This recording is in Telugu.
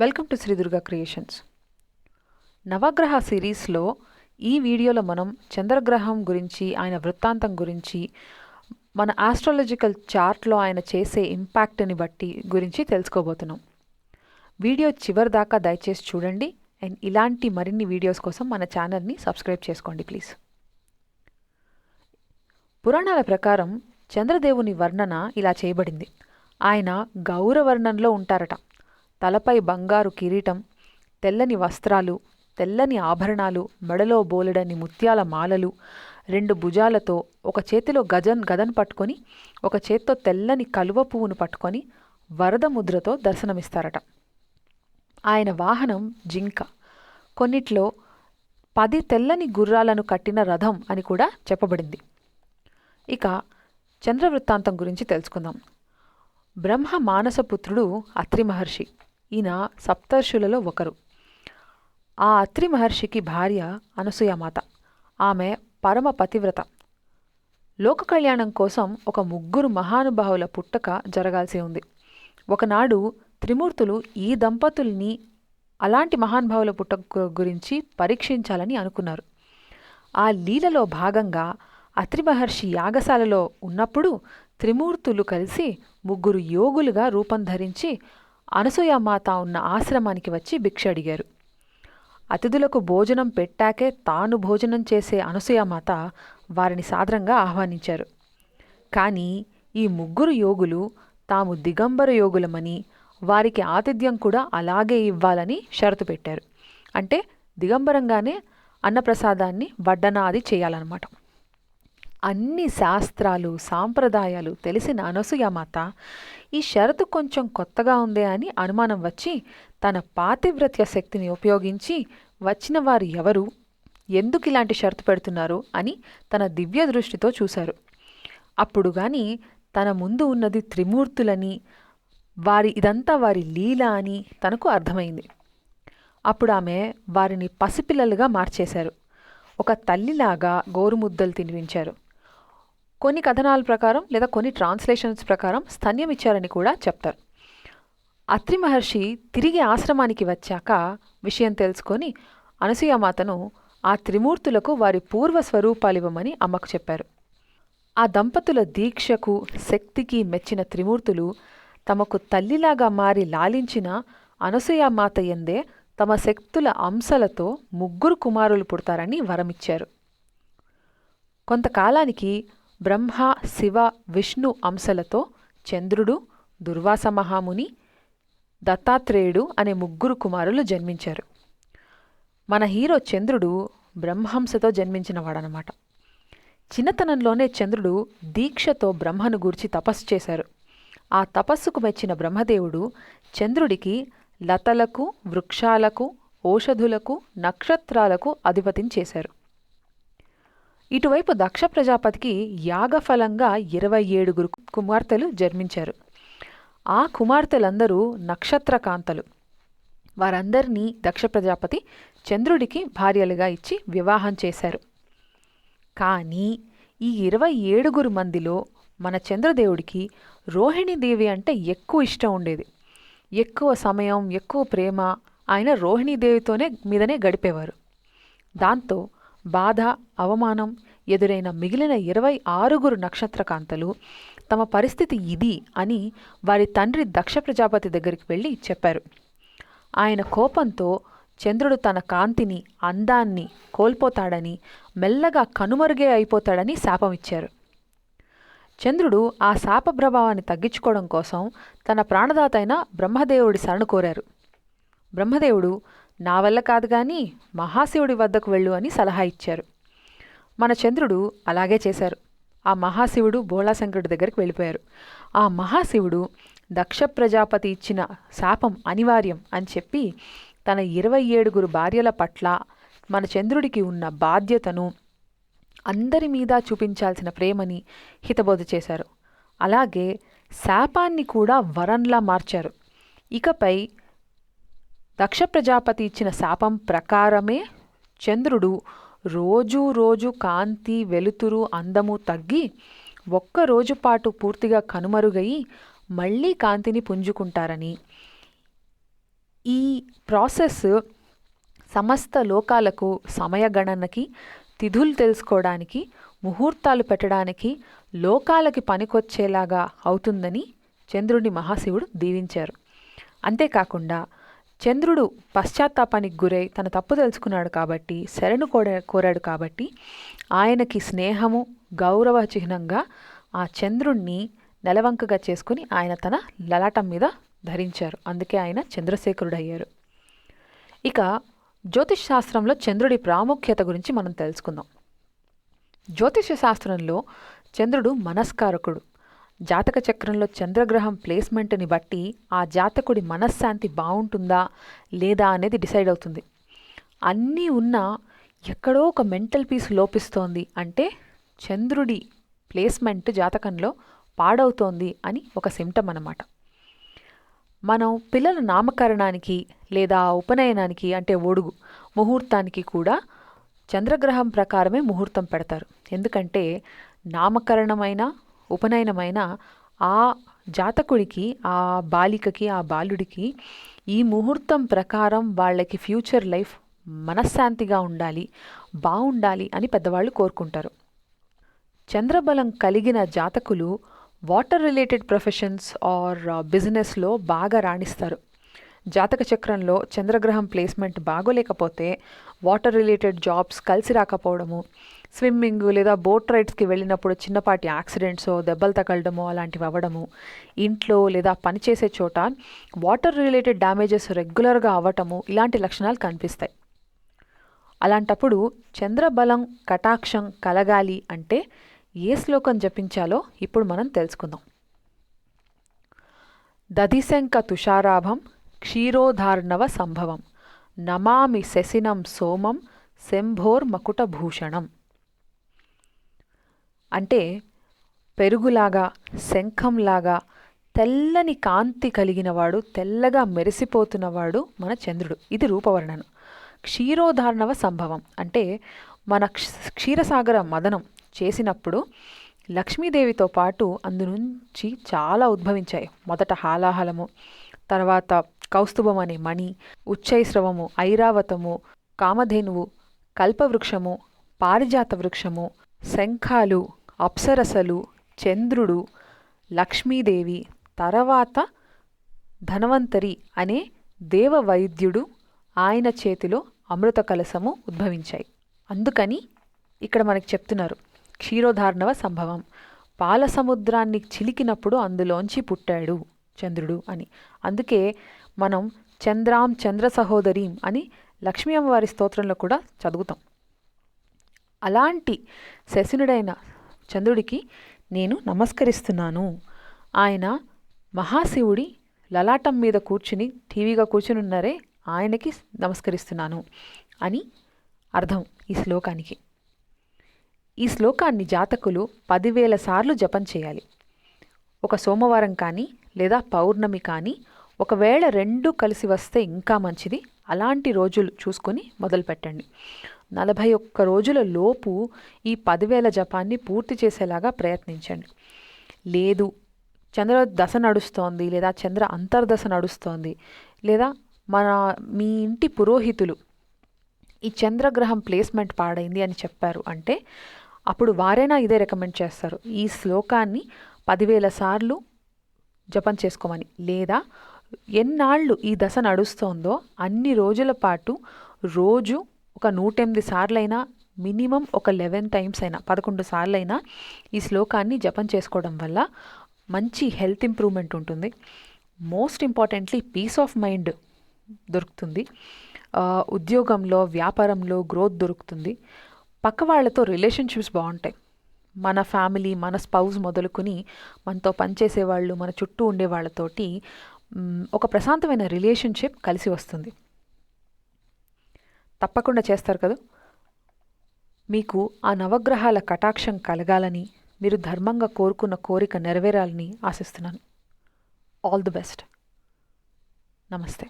Welcome to Shri Durga creations నవగ్రహ సిరీస్లో ఈ వీడియోలో మనం చంద్రగ్రహం గురించి ఆయన వృత్తాంతం గురించి మన ఆస్ట్రాలజికల్ చార్ట్లో ఆయన చేసే ఇంపాక్ట్ని బట్టి గురించి తెలుసుకోబోతున్నాం. వీడియో చివరి దాకా దయచేసి చూడండి. అండ్ ఇలాంటి మరిన్ని వీడియోస్ కోసం మన ఛానల్ని సబ్స్క్రైబ్ చేసుకోండి ప్లీజ్. పురాణాల ప్రకారం చంద్రదేవుని వర్ణన ఇలా చేయబడింది. ఆయన గౌరవర్ణంలో ఉంటారట. తలపై బంగారు కిరీటం తెల్లని వస్త్రాలు తెల్లని ఆభరణాలు మెడలో బోలెడని ముత్యాల మాలలు రెండు భుజాలతో ఒక చేతిలో గజన్ గదన్ పట్టుకొని ఒక చేత్తో తెల్లని కలువ పువ్వును పట్టుకొని వరద ముద్రతో దర్శనమిస్తారట. ఆయన వాహనం జింక. కొన్నిట్లో పది తెల్లని గుర్రాలను కట్టిన రథం అని కూడా చెప్పబడింది. ఇక చంద్రవృత్తాంతం గురించి తెలుసుకుందాం. బ్రహ్మ మానసపుత్రుడు అత్రి మహర్షి ఈయన సప్తర్షులలో ఒకరు. ఆ అత్రి మహర్షికి భార్య అనసూయమాత. ఆమె పరమ పతివ్రత. లోక కళ్యాణం కోసం ఒక ముగ్గురు మహానుభావుల పుట్టక జరగాల్సి ఉంది. ఒకనాడు త్రిమూర్తులు ఈ దంపతుల్ని అలాంటి మహానుభావుల పుట్టక గురించి పరీక్షించాలని అనుకున్నారు. ఆ లీలలో భాగంగా అత్రి మహర్షి యాగశాలలో ఉన్నప్పుడు త్రిమూర్తులు కలిసి ముగ్గురు యోగులుగా రూపం ధరించి అనసూయమాత ఉన్న ఆశ్రమానికి వచ్చి భిక్ష అడిగారు. అతిథులకు భోజనం పెట్టాకే తాను భోజనం చేసే అనసూయమాత వారిని సాదరంగా ఆహ్వానించారు. కానీ ఈ ముగ్గురు యోగులు తాము దిగంబర యోగులమని వారికి ఆతిథ్యం కూడా అలాగే ఇవ్వాలని షరతు పెట్టారు. అంటే దిగంబరంగానే అన్నప్రసాదాన్ని వడ్డనాది చేయాలన్నమాట. అన్ని శాస్త్రాలు సాంప్రదాయాలు తెలిసిన అనసూయమాత ఈ షరతు కొంచెం కొత్తగా ఉందే అని అనుమానం వచ్చి తన పాతివ్రత్య శక్తిని ఉపయోగించి వచ్చిన వారు ఎవరు ఎందుకు ఇలాంటి షరతు పెడుతున్నారు అని తన దివ్య దృష్టితో చూశారు. అప్పుడు కానీ తన ముందు ఉన్నది త్రిమూర్తులని వారి ఇదంతా వారి లీల అని తనకు అర్థమైంది. అప్పుడు ఆమె వారిని పసిపిల్లలుగా మార్చేశారు. ఒక తల్లిలాగా గోరుముద్దలు తినిపించారు. కొన్ని కథనాల ప్రకారం లేదా కొన్ని ట్రాన్స్లేషన్స్ ప్రకారం స్తన్యం ఇచ్చారని కూడా చెప్తారు. అత్రి మహర్షి తిరిగి ఆశ్రమానికి వచ్చాక విషయం తెలుసుకొని అనసూయమాతను ఆ త్రిమూర్తులకు వారి పూర్వ స్వరూపాలివ్వమని అమ్మకు చెప్పారు. ఆ దంపతుల దీక్షకు శక్తికి మెచ్చిన త్రిమూర్తులు తమకు తల్లిలాగా మారి లాలించిన అనసూయమాత ఎందే తమ శక్తుల అంశలతో ముగ్గురు కుమారులు పుడతారని వరమిచ్చారు. కొంతకాలానికి బ్రహ్మ శివ విష్ణు అంశలతో చంద్రుడు దుర్వాస మహాముని దత్తాత్రేయుడు అనే ముగ్గురు కుమారులు జన్మించారు. మన హీరో చంద్రుడు బ్రహ్మహంసతో జన్మించినవాడనమాట చిన్నతనంలోనే చంద్రుడు దీక్షతో బ్రహ్మను గూర్చి తపస్సు చేశారు. ఆ తపస్సుకు మెచ్చిన బ్రహ్మదేవుడు చంద్రుడికి లతలకు వృక్షాలకు ఓషధులకు నక్షత్రాలకు అధిపతిని చేశారు. ఇటువైపు దక్ష ప్రజాపతికి యాగఫలంగా ఇరవై ఏడుగురు కుమార్తెలు జన్మించారు. ఆ కుమార్తెలందరూ నక్షత్రకాంతలు. వారందరినీ దక్ష ప్రజాపతి చంద్రుడికి భార్యలుగా ఇచ్చి వివాహం చేశారు. కానీ ఈ ఇరవై ఏడుగురు మందిలో మన చంద్రదేవుడికి రోహిణీదేవి అంటే ఎక్కువ ఇష్టం ఉండేది. ఎక్కువ సమయం ఎక్కువ ప్రేమ ఆయన రోహిణీదేవితోనే మీదనే గడిపేవారు. దాంతో బాధ అవమానం ఎదురైన మిగిలిన ఇరవై ఆరుగురు నక్షత్రకాంతలు తమ పరిస్థితి ఇది అని వారి తండ్రి దక్ష ప్రజాపతి దగ్గరికి వెళ్ళి చెప్పారు. ఆయన కోపంతో చంద్రుడు తన కాంతిని అందాన్ని కోల్పోతాడని మెల్లగా కనుమరుగే అయిపోతాడని శాపమిచ్చారు చంద్రుడు ఆ శాప ప్రభావాన్ని తగ్గించుకోవడం కోసం తన ప్రాణదాత అయిన బ్రహ్మదేవుడి శరణు కోరారు. బ్రహ్మదేవుడు నా వల్ల కాదు కానీ మహాశివుడి వద్దకు వెళ్ళు అని సలహా ఇచ్చారు. మన చంద్రుడు అలాగే చేశారు. ఆ మహాశివుడు బోళాశంకరుడి దగ్గరికి వెళ్ళిపోయారు. ఆ మహాశివుడు దక్ష ప్రజాపతి ఇచ్చిన శాపం అనివార్యం అని చెప్పి తన ఇరవై ఏడుగురు భార్యల పట్ల మన చంద్రుడికి ఉన్న బాధ్యతను అందరి మీద చూపించాల్సిన ప్రేమని హితబోధ చేశారు. అలాగే శాపాన్ని కూడా వరంలా మార్చారు. ఇకపై దక్ష ప్రజాపతి ఇచ్చిన శాపం ప్రకారమే చంద్రుడు రోజు రోజు కాంతి వెలుతురు అందము తగ్గి ఒక్క రోజు పాటు పూర్తిగా కనుమరుగయి మళ్ళీ కాంతిని పుంజుకుంటారని. ఈ ప్రాసెస్ సమస్త లోకాలకు సమయగణనకి తిథులు తెలుసుకోవడానికి ముహూర్తాలు పెట్టడానికి లోకాలకి పనికొచ్చేలాగా అవుతుందని చంద్రుడిని మహాశివుడు దీవించారు. అంతేకాకుండా చంద్రుడు పశ్చాత్తాపానికి గురై తన తప్పు తెలుసుకున్నాడు కాబట్టి శరణు కోర కోరాడు కాబట్టి ఆయనకి స్నేహము గౌరవ చిహ్నంగా ఆ చంద్రుణ్ణి నెలవంకగా చేసుకుని ఆయన తన లలాటం మీద ధరించారు. అందుకే ఆయన చంద్రశేఖరుడు అయ్యారు ఇక జ్యోతిష్ శాస్త్రంలో చంద్రుడి ప్రాముఖ్యత గురించి మనం తెలుసుకుందాం. జ్యోతిష శాస్త్రంలో చంద్రుడు మనస్కారకుడు. జాతక చక్రంలో చంద్రగ్రహం ప్లేస్మెంట్ని బట్టి ఆ జాతకుడి మనశ్శాంతి బాగుంటుందా లేదా అనేది డిసైడ్ అవుతుంది. అన్నీ ఉన్నా ఎక్కడో ఒక మెంటల్ పీస్ లోపిస్తోంది అంటే చంద్రుడి ప్లేస్మెంట్ జాతకంలో పాడవుతోంది అని ఒక సిమ్టమ్ అన్నమాట. మనం పిల్లల నామకరణానికి లేదా ఉపనయనానికి అంటే ఒడుగు ముహూర్తానికి కూడా చంద్రగ్రహం ప్రకారమే ముహూర్తం పెడతారు. ఎందుకంటే నామకరణమైన ఉపనయనమైన ఆ జాతకుడికి ఆ బాలికకి ఆ బాలుడికి ఈ ముహూర్తం ప్రకారం వాళ్ళకి ఫ్యూచర్ లైఫ్ మనశ్శాంతిగా ఉండాలి బాగుండాలి అని పెద్దవాళ్ళు కోరుకుంటారు. చంద్రబలం కలిగిన జాతకులు వాటర్ రిలేటెడ్ ప్రొఫెషన్స్ ఆర్ బిజినెస్లో బాగా రాణిస్తారు. జాతక చక్రంలో చంద్రగ్రహం ప్లేస్మెంట్ బాగోలేకపోతే వాటర్ రిలేటెడ్ జాబ్స్ కలిసి రాకపోవడము స్విమ్మింగ్ లేదా బోట్ రైడ్స్కి వెళ్ళినప్పుడు చిన్నపాటి యాక్సిడెంట్స్ దెబ్బలు తగలడము అలాంటివి అవ్వడము ఇంట్లో లేదా పనిచేసే చోట వాటర్ రిలేటెడ్ డ్యామేజెస్ రెగ్యులర్గా అవ్వటము ఇలాంటి లక్షణాలు కనిపిస్తాయి. అలాంటప్పుడు చంద్రబలం కటాక్షం కలగాలి అంటే ఏ శ్లోకం జపించాలో ఇప్పుడు మనం తెలుసుకుందాం. దధిశంక తుషారాభం క్షీరోధార్ణవ సంభవం నమామి శశినం సోమం శంభోర్ మకుటభూషణం అంటే పెరుగులాగా శంఖంలాగా తెల్లని కాంతి కలిగినవాడు తెల్లగా మెరిసిపోతున్నవాడు మన చంద్రుడు. ఇది రూపవర్ణన. క్షీరోధార్ణవ సంభవం. అంటే మన క్ష- క్షీరసాగర మదనం చేసినప్పుడు లక్ష్మీదేవితో పాటు అందునుంచి చాలా ఉద్భవించాయి. మొదట హాలాహలము తర్వాత కౌస్తుభం అనే మణి ఉచ్చైశ్రవము ఐరావతము కామధేనువు కల్పవృక్షము పారిజాత వృక్షము శంఖాలు అప్సరసలు చంద్రుడు లక్ష్మీదేవి తర్వాత ధనవంతరి అనే దేవవైద్యుడు ఆయన చేతిలో అమృత కలశము ఉద్భవించాయి. అందుకని ఇక్కడ మనకి చెప్తున్నారు క్షీరోధార్ణవ సంభవం. పాల సముద్రాన్ని చిలికినప్పుడు అందులోంచి పుట్టాడు చంద్రుడు అని. అందుకే మనం చంద్రాం చంద్ర సహోదరీం అని లక్ష్మీ అమ్మవారి స్తోత్రంలో కూడా చదువుతాం. అలాంటి శశినుడైన చంద్రుడికి నేను నమస్కరిస్తున్నాను. ఆయన మహాశివుడి లలాటం మీద కూర్చుని టీవీగా కూర్చుని ఉన్నారే ఆయనకి నమస్కరిస్తున్నాను అని అర్థం ఈ శ్లోకానికి. ఈ శ్లోకాన్ని జాతకులు పదివేల సార్లు జపం చేయాలి. ఒక సోమవారం కానీ లేదా పౌర్ణమి కానీ ఒకవేళ రెండు కలిసి వస్తే ఇంకా మంచిది. అలాంటి రోజులు చూసుకొని మొదలుపెట్టండి. నలభై ఒక్క రోజుల లోపు ఈ పదివేల జపాన్ని పూర్తి చేసేలాగా ప్రయత్నించండి. లేదు చంద్ర దశ నడుస్తోంది లేదా చంద్ర అంతర్దశ నడుస్తోంది లేదా మన మీ ఇంటి పురోహితులు ఈ చంద్రగ్రహం ప్లేస్మెంట్ పాడైంది అని చెప్పారు అంటే అప్పుడు వారైనా ఇదే రికమెండ్ చేస్తారు. ఈ శ్లోకాన్ని పదివేల సార్లు జపం చేసుకోమని లేదా ఎన్నాళ్ళు ఈ దశ నడుస్తోందో అన్ని రోజుల పాటు రోజు ఒక నూటెనిమిది సార్లైనా మినిమం ఒక లెవెన్ టైమ్స్ అయినా పదకొండు సార్లైనా ఈ శ్లోకాన్ని జపం చేసుకోవడం వల్ల మంచి హెల్త్ ఇంప్రూవ్మెంట్ ఉంటుంది. Most importantly peace of mind దొరుకుతుంది. ఉద్యోగంలో వ్యాపారంలో గ్రోత్ దొరుకుతుంది. పక్క వాళ్ళతో రిలేషన్షిప్స్ బాగుంటాయి. మన ఫ్యామిలీ మన స్పౌజ్ మొదలుకొని మనతో పనిచేసే వాళ్ళు మన చుట్టూ ఉండే వాళ్ళతోటి ఒక ప్రశాంతమైన రిలేషన్షిప్ కలిసి వస్తుంది. తప్పకుండా చేస్తారు కదా? మీకు ఆ నవగ్రహాల కటాక్షం కలగాలని మీరు ధర్మంగా కోరుకున్న కోరిక నెరవేరాలని ఆశిస్తున్నాను. ఆల్ ది బెస్ట్ నమస్తే.